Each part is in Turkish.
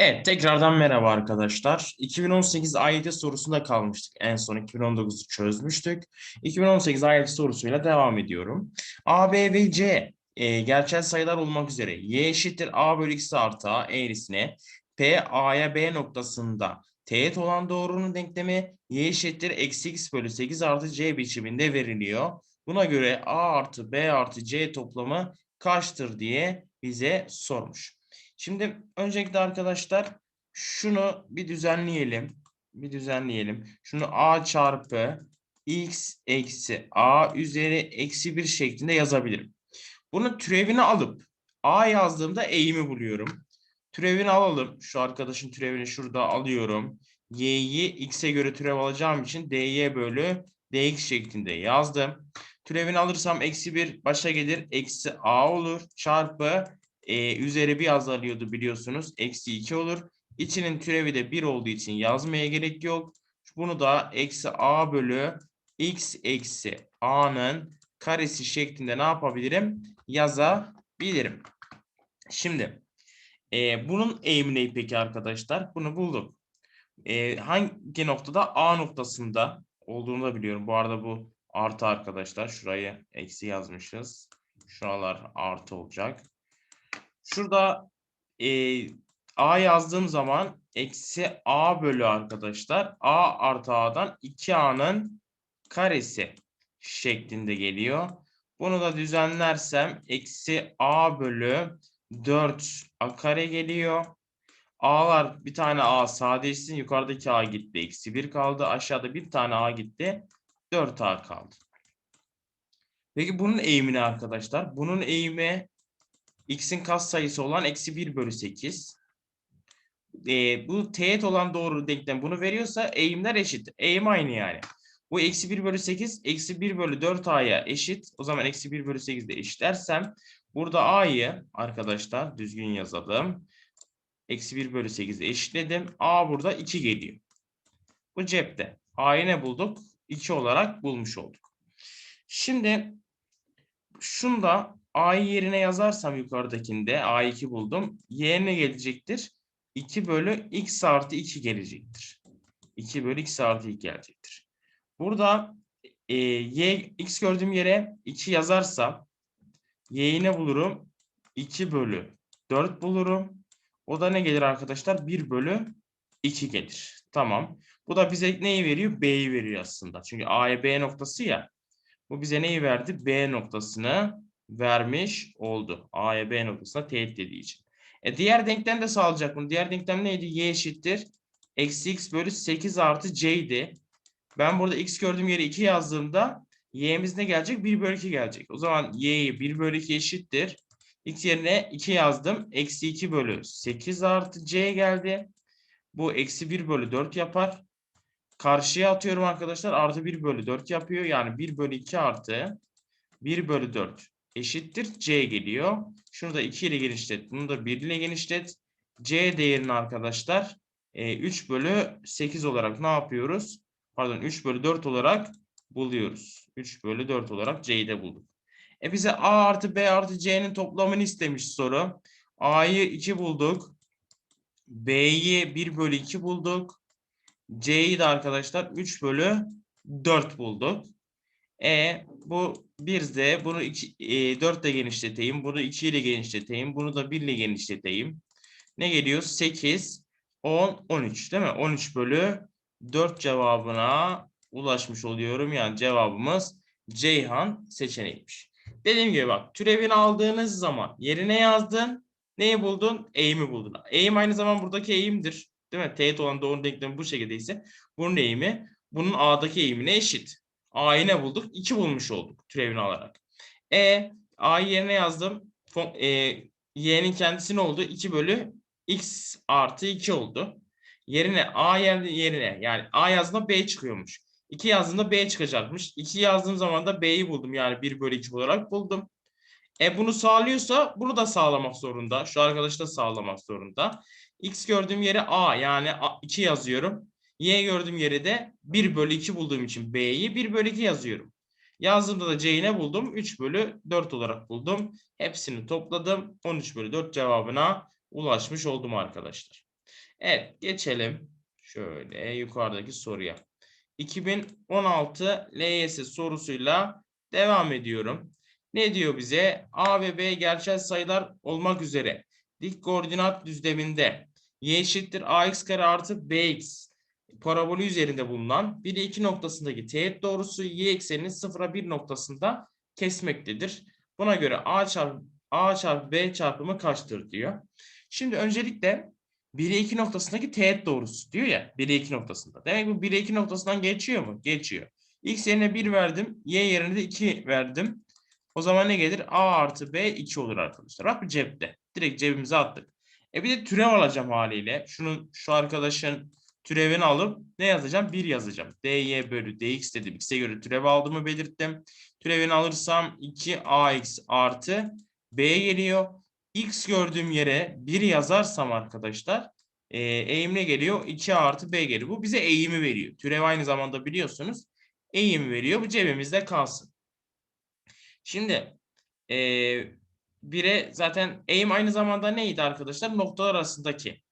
Evet, tekrardan merhaba arkadaşlar. 2018 AYT sorusunda kalmıştık. En son 2019'u çözmüştük. 2018 AYT sorusuyla devam ediyorum. A, B ve C e, gerçel sayılar olmak üzere y eşittir A bölü x artı A eğrisine P, A'ya B noktasında teğet olan doğrunun denklemi y eşittir eksi x bölü 8 artı c biçiminde veriliyor. Buna göre A artı B artı C toplamı kaçtır diye bize sormuş. Şimdi öncelikle arkadaşlar şunu bir düzenleyelim. Bir düzenleyelim. Şunu a çarpı x eksi a üzeri eksi 1 şeklinde yazabilirim. Bunun türevini alıp a yazdığımda eğimi buluyorum. Türevini alalım. Şu arkadaşın türevini şurada alıyorum. y'yi x'e göre türev alacağım için dy bölü dx şeklinde yazdım. Türevini alırsam eksi 1 başa gelir. Eksi a olur. Çarpı e, üzeri bir azalıyordu biliyorsunuz. Eksi 2 olur. İçinin türevi de 1 olduğu için yazmaya gerek yok. Bunu da eksi a bölü x eksi a'nın karesi şeklinde ne yapabilirim? Yazabilirim. Şimdi e, bunun eğimi ne peki arkadaşlar? Bunu bulduk. E, hangi noktada? A noktasında olduğunu da biliyorum. Bu arada bu artı arkadaşlar. Şurayı eksi yazmışız. Şuralar artı olacak. Şurada e, a yazdığım zaman eksi a bölü arkadaşlar a artı a'dan 2a'nın karesi şeklinde geliyor. Bunu da düzenlersem eksi a bölü 4 a kare geliyor. A'lar bir tane A sadeleşsin. Yukarıdaki A gitti. Eksi 1 kaldı. Aşağıda bir tane A gitti. 4A kaldı. Peki bunun eğimi arkadaşlar? Bunun eğimi x'in katsayısı olan eksi 1 bölü 8. E, bu teğet olan doğru denklem bunu veriyorsa eğimler eşit. Eğim aynı yani. Bu eksi 1 bölü 8 eksi 1 bölü 4a'ya eşit. O zaman eksi 1 bölü 8 de eşitlersem burada a'yı arkadaşlar düzgün yazalım. Eksi 1 bölü 8'i eşitledim. A burada 2 geliyor. Bu cepte. A'yı ne bulduk? 2 olarak bulmuş olduk. Şimdi şunu da A'yı yerine yazarsam yukarıdakinde A2 buldum. Y ne gelecektir? 2 bölü x artı 2 gelecektir. 2 bölü x artı 2 gelecektir. Burada e, y x gördüğüm yere 2 yazarsam y'yi ne bulurum? 2 bölü 4 bulurum. O da ne gelir arkadaşlar? 1 bölü 2 gelir. Tamam. Bu da bize neyi veriyor? B'yi veriyor aslında. Çünkü A'ya B noktası ya. Bu bize neyi verdi? B noktasını vermiş oldu. A'ya B noktasına teğet dediği için. E diğer denklem de sağlayacak bunu. Diğer denklem neydi? Y eşittir. Eksi x bölü 8 artı c'ydi. Ben burada x gördüğüm yere 2 yazdığımda y'miz ne gelecek? 1 bölü 2 gelecek. O zaman y'yi 1 bölü 2 eşittir. x yerine 2 yazdım. Eksi 2 bölü 8 artı c geldi. Bu eksi 1 bölü 4 yapar. Karşıya atıyorum arkadaşlar. Artı 1 bölü 4 yapıyor. Yani 1 bölü 2 artı 1 bölü 4 eşittir C geliyor. Şunu da 2 ile genişlet. Bunu da 1 ile genişlet. C değerini arkadaşlar 3 e, bölü 8 olarak ne yapıyoruz? Pardon 3 bölü 4 olarak buluyoruz. 3 bölü 4 olarak C'yi de bulduk. E bize A artı B artı C'nin toplamını istemiş soru. A'yı 2 bulduk. B'yi 1 bölü 2 bulduk. C'yi de arkadaşlar 3 bölü 4 bulduk. E bu 1 de bunu 2, e, 4 ile genişleteyim. Bunu 2 ile genişleteyim. Bunu da 1 ile genişleteyim. Ne geliyor? 8, 10, 13 değil mi? 13 bölü 4 cevabına ulaşmış oluyorum. Yani cevabımız Ceyhan seçeneğiymiş. Dediğim gibi bak türevini aldığınız zaman yerine yazdın. Neyi buldun? Eğimi buldun. Eğim aynı zaman buradaki eğimdir. Değil mi? Teğet olan doğru denklemi bu şekilde ise bunun eğimi bunun A'daki eğimine eşit. A'yı ne bulduk? 2 bulmuş olduk türevini alarak. E A'yı yerine yazdım. E, Y'nin kendisi ne oldu? 2 bölü X artı 2 oldu. Yerine A yerine yani A yazdığında B çıkıyormuş. 2 yazdığımda B çıkacakmış. 2 yazdığım zaman da B'yi buldum. Yani 1 bölü 2 olarak buldum. E bunu sağlıyorsa bunu da sağlamak zorunda. Şu arkadaşı da sağlamak zorunda. X gördüğüm yere A yani 2 yazıyorum. Y gördüğüm yere de 1 bölü 2 bulduğum için B'yi 1 bölü 2 yazıyorum. Yazdığımda da C'yi ne buldum? 3 bölü 4 olarak buldum. Hepsini topladım. 13 bölü 4 cevabına ulaşmış oldum arkadaşlar. Evet geçelim şöyle yukarıdaki soruya. 2016 LYS sorusuyla devam ediyorum. Ne diyor bize? A ve B gerçel sayılar olmak üzere dik koordinat düzleminde y eşittir ax kare artı bx parabolü üzerinde bulunan 1'e 2 noktasındaki teğet doğrusu y ekseninin 0'a 1 noktasında kesmektedir. Buna göre a çarpı a çarpı b çarpımı kaçtır diyor. Şimdi öncelikle 1'e 2 noktasındaki teğet doğrusu diyor ya 1'e 2 noktasında. Demek bu 1'e 2 noktasından geçiyor mu? Geçiyor. X yerine 1 verdim. Y yerine de 2 verdim. O zaman ne gelir? A artı B 2 olur arkadaşlar. Bak bir cepte. Direkt cebimize attık. E bir de türev alacağım haliyle. Şunun şu arkadaşın türevini alıp ne yazacağım? 1 yazacağım. dy bölü dx dedim. X'e göre türev aldığımı belirttim. Türevini alırsam 2ax artı b geliyor. X gördüğüm yere 1 yazarsam arkadaşlar e, eğim ne geliyor? 2 artı b geliyor. Bu bize eğimi veriyor. Türev aynı zamanda biliyorsunuz eğimi veriyor. Bu cebimizde kalsın. Şimdi e, bire zaten eğim aynı zamanda neydi arkadaşlar? Noktalar arasındaki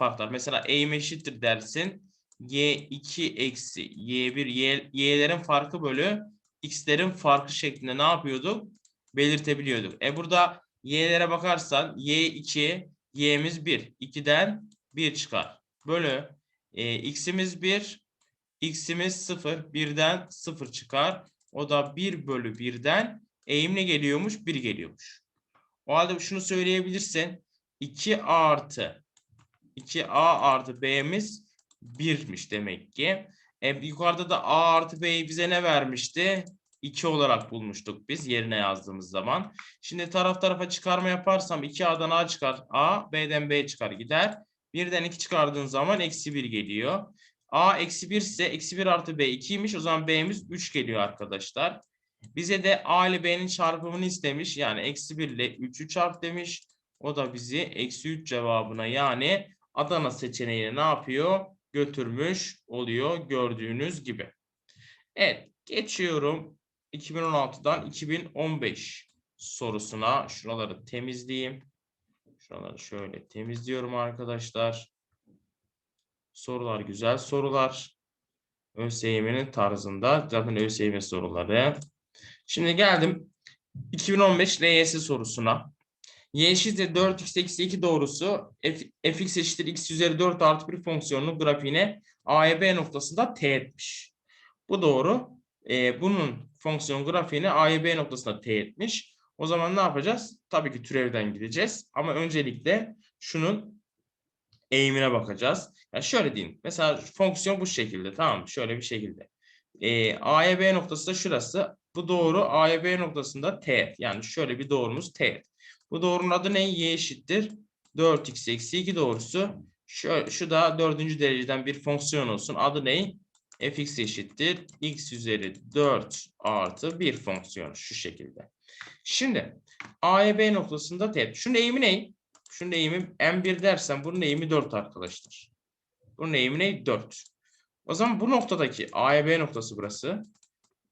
farklar. Mesela eğim eşittir dersin. Y2 eksi Y1 Y, Y'lerin farkı bölü X'lerin farkı şeklinde ne yapıyorduk? Belirtebiliyorduk. E burada Y'lere bakarsan Y2 Y'miz 1. 2'den 1 çıkar. Bölü e, X'imiz 1 X'imiz 0. 1'den 0 çıkar. O da 1 bölü 1'den eğim ne geliyormuş? 1 geliyormuş. O halde şunu söyleyebilirsin. 2A artı 2A artı B'miz 1'miş demek ki. E, yukarıda da A artı B'yi bize ne vermişti? 2 olarak bulmuştuk biz yerine yazdığımız zaman. Şimdi taraf tarafa çıkarma yaparsam 2A'dan A çıkar A, B'den B çıkar gider. 1'den 2 çıkardığın zaman eksi 1 geliyor. A eksi 1 ise eksi 1 artı B 2'ymiş. O zaman B'miz 3 geliyor arkadaşlar. Bize de A ile B'nin çarpımını istemiş. Yani eksi 1 ile 3'ü çarp demiş. O da bizi eksi 3 cevabına yani Adana seçeneğine ne yapıyor? Götürmüş oluyor gördüğünüz gibi. Evet geçiyorum 2016'dan 2015 sorusuna. Şuraları temizleyeyim. Şuraları şöyle temizliyorum arkadaşlar. Sorular güzel sorular. ÖSYM'nin tarzında. Zaten ÖSYM soruları. Şimdi geldim 2015 LYS sorusuna. Y eşittir 4x eksi 2 doğrusu f, fx eşittir x üzeri 4 artı 1 fonksiyonunun grafiğine A'ya B noktasında teğetmiş. Bu doğru. Ee, bunun fonksiyon grafiğini A'ya B noktasında teğetmiş. O zaman ne yapacağız? Tabii ki türevden gideceğiz. Ama öncelikle şunun eğimine bakacağız. Yani şöyle diyeyim. Mesela fonksiyon bu şekilde. Tamam? Şöyle bir şekilde. Ee, A'ya B noktası da şurası. Bu doğru A'ya B noktasında teğet. Yani şöyle bir doğrumuz teğet. Bu doğrunun adı ne? Y eşittir. 4x eksi 2 doğrusu. Şu, şu da dördüncü dereceden bir fonksiyon olsun. Adı ne? fx eşittir. x üzeri 4 artı 1 fonksiyonu şu şekilde. Şimdi A'ya B noktasında teğet. Şunun eğimi ne? Şunun eğimi M1 dersen bunun eğimi 4 arkadaşlar. Bunun eğimi ne? 4. O zaman bu noktadaki A'ya B noktası burası.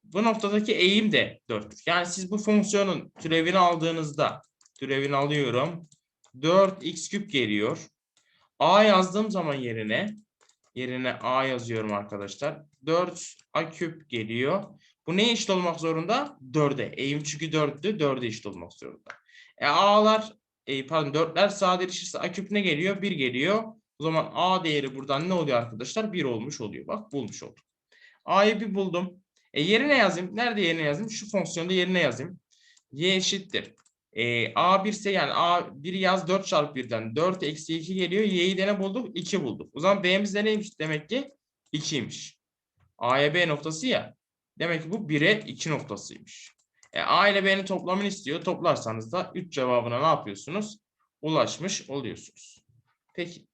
Bu noktadaki eğim de 4'tür. Yani siz bu fonksiyonun türevini aldığınızda türevini alıyorum. 4x küp geliyor. A yazdığım zaman yerine yerine A yazıyorum arkadaşlar. 4a küp geliyor. Bu ne eşit olmak zorunda? 4'e. Eğim çünkü 4'tü. 4'e eşit olmak zorunda. E A'lar e, pardon 4'ler sadeleşirse a küp ne geliyor? 1 geliyor. O zaman A değeri buradan ne oluyor arkadaşlar? 1 olmuş oluyor. Bak bulmuş oldum. A'yı bir buldum. E yerine yazayım. Nerede yerine yazayım? Şu fonksiyonda yerine yazayım. Y eşittir. E, A1 ise yani A1 yaz 4 çarpı 1'den 4 eksi 2 geliyor. Y'yi de ne bulduk? 2 bulduk. O zaman B'miz de neymiş? Demek ki 2'ymiş. A'ya B noktası ya. Demek ki bu 1'e 2 noktasıymış. E, A ile B'nin toplamını istiyor. Toplarsanız da 3 cevabına ne yapıyorsunuz? Ulaşmış oluyorsunuz. Peki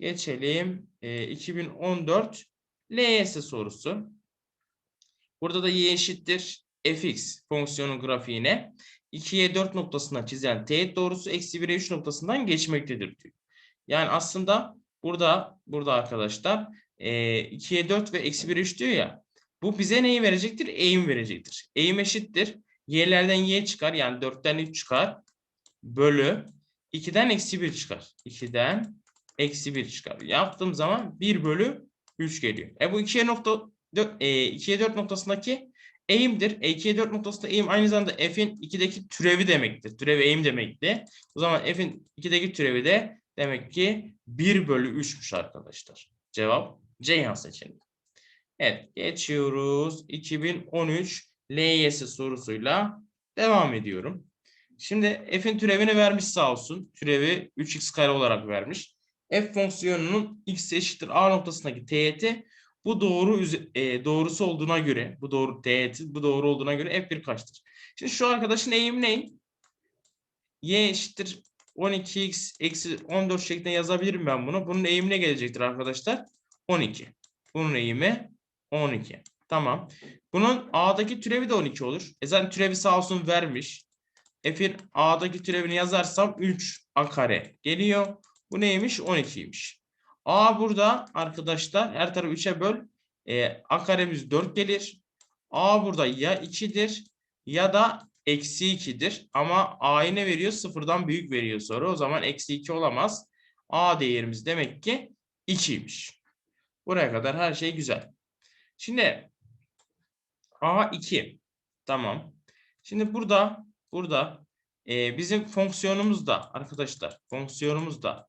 geçelim. E, 2014 LYS sorusu. Burada da y eşittir fx fonksiyonun grafiğine 2'ye 4 noktasından çizen teğet doğrusu eksi 1'e 3 noktasından geçmektedir diyor. Yani aslında burada burada arkadaşlar e, 2'ye 4 ve eksi 1'e 3 diyor ya bu bize neyi verecektir? Eğim verecektir. Eğim eşittir. Y'lerden y çıkar yani 4'ten 3 çıkar. Bölü 2'den eksi 1 çıkar. 2'den eksi 1 çıkar. Yaptığım zaman 1 bölü 3 geliyor. E bu 2'ye nokta, dö- e, 2'ye 4 noktasındaki eğimdir. E 2'ye 4 noktasında eğim aynı zamanda f'in 2'deki türevi demektir. Türevi eğim demekti. O zaman f'in 2'deki türevi de demek ki 1 bölü 3'müş arkadaşlar. Cevap Ceyhan seçeneği. Evet geçiyoruz. 2013 LYS sorusuyla devam ediyorum. Şimdi f'in türevini vermiş sağ olsun. Türevi 3x kare olarak vermiş. f fonksiyonunun x eşittir a noktasındaki teğeti bu doğru e, doğrusu olduğuna göre bu doğru teğeti bu doğru olduğuna göre f1 kaçtır? Şimdi şu arkadaşın eğimi ne? y eşittir 12x eksi 14 şeklinde yazabilirim ben bunu. Bunun eğimi ne gelecektir arkadaşlar? 12. Bunun eğimi 12. Tamam. Bunun a'daki türevi de 12 olur. E zaten türevi sağ olsun vermiş. F'in a'daki türevini yazarsam 3 a kare geliyor. Bu neymiş? 12'ymiş. A burada arkadaşlar her tarafı 3'e böl. E, a karemiz 4 gelir. A burada ya 2'dir ya da eksi 2'dir. Ama a'yı ne veriyor? Sıfırdan büyük veriyor soru. O zaman eksi 2 olamaz. A değerimiz demek ki 2'ymiş. Buraya kadar her şey güzel. Şimdi A2. Tamam. Şimdi burada burada e, bizim fonksiyonumuz da arkadaşlar fonksiyonumuz da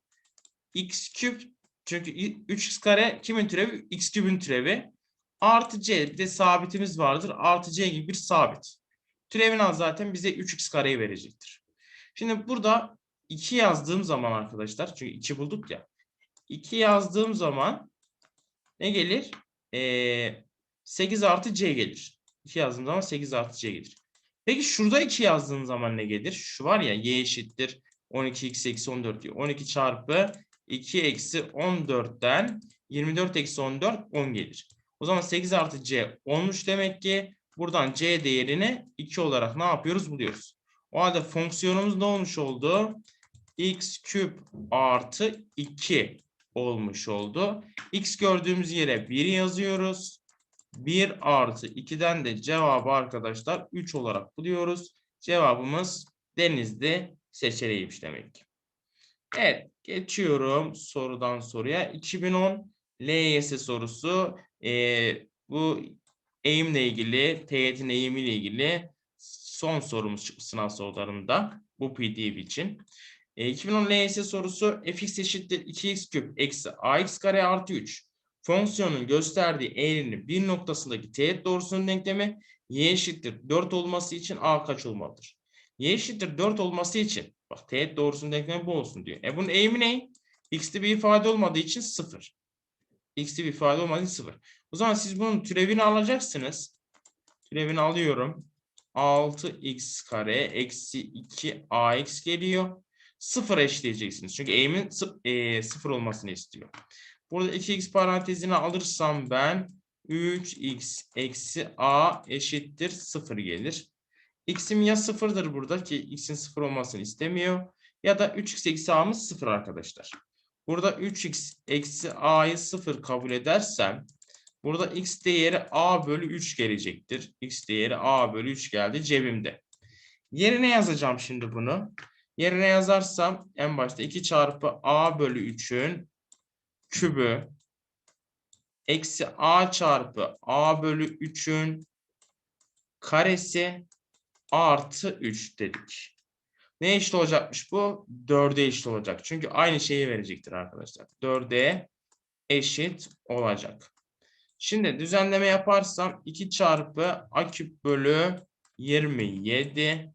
x küp çünkü i- 3x kare kimin türevi? x küpün türevi. Artı c bir de sabitimiz vardır. Artı c gibi bir sabit. Türevin az zaten bize 3x kareyi verecektir. Şimdi burada 2 yazdığım zaman arkadaşlar çünkü 2 bulduk ya. 2 yazdığım zaman ne gelir? Ee, 8 artı c gelir. 2 yazdığım zaman 8 artı c gelir. Peki şurada 2 yazdığım zaman ne gelir? Şu var ya y eşittir 12x eksi 14 diyor. 12 çarpı 2 eksi 14'ten 24 eksi 14 10 gelir. O zaman 8 artı c 10'muş demek ki buradan c değerini 2 olarak ne yapıyoruz buluyoruz. O halde fonksiyonumuz ne olmuş oldu? x küp artı 2 olmuş oldu. x gördüğümüz yere 1 yazıyoruz. 1 artı 2'den de cevabı arkadaşlar 3 olarak buluyoruz. Cevabımız Denizli seçeneğiymiş demek ki. Evet geçiyorum sorudan soruya. 2010 LYS sorusu Ee, bu eğimle ilgili, teğetin eğimiyle ilgili son sorumuz çıktı sınav sorularında bu PDF için. E, 2010 LYS sorusu fx eşittir 2x küp eksi ax kare artı 3. Fonksiyonun gösterdiği eğrinin bir noktasındaki teğet doğrusunun denklemi y eşittir 4 olması için a kaç olmalıdır? y eşittir 4 olması için bak teğet doğrusunun denklemi bu olsun diyor. E bunun eğimi ne? x'te bir ifade olmadığı için 0. x'te bir ifade olmadığı için 0. O zaman siz bunun türevini alacaksınız. Türevini alıyorum. 6x kare eksi 2 ax geliyor. 0 eşleyeceksiniz. Çünkü eğimin e, 0 olmasını istiyor. Burada 2x parantezine alırsam ben 3x eksi a eşittir 0 gelir. X'im ya 0'dır burada ki x'in 0 olmasını istemiyor. Ya da 3x eksi a'mız 0 arkadaşlar. Burada 3x eksi a'yı 0 kabul edersem burada x değeri a bölü 3 gelecektir. x değeri a bölü 3 geldi cebimde. Yerine yazacağım şimdi bunu. Yerine yazarsam en başta 2 çarpı a bölü 3'ün kübü eksi a çarpı a bölü 3'ün karesi artı 3 dedik. Ne eşit olacakmış bu? 4'e eşit olacak. Çünkü aynı şeyi verecektir arkadaşlar. 4'e eşit olacak. Şimdi düzenleme yaparsam 2 çarpı a küp bölü 27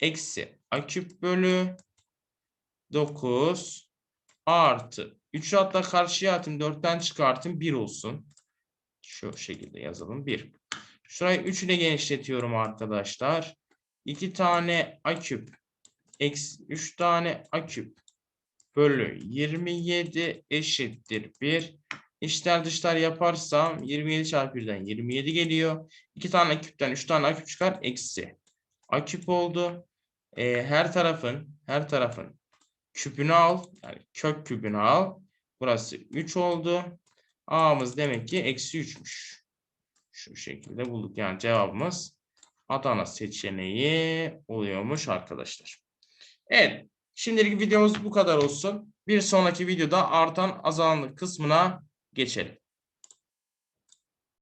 eksi a küp bölü 9 artı 3'ü hatta karşıya atayım 4'ten çıkartayım 1 olsun. Şu şekilde yazalım 1. Şurayı 3 ile genişletiyorum arkadaşlar. 2 tane a küp eksi 3 tane a küp bölü 27 eşittir 1. İşler dışlar yaparsam 27 çarpı 1'den 27 geliyor. 2 tane a küpten 3 tane a küp çıkar eksi. A küp oldu. Ee, her tarafın her tarafın küpünü al. Yani kök küpünü al. Burası 3 oldu. A'mız demek ki eksi 3'müş. Şu şekilde bulduk. Yani cevabımız Adana seçeneği oluyormuş arkadaşlar. Evet. Şimdilik videomuz bu kadar olsun. Bir sonraki videoda artan azalan kısmına geçelim.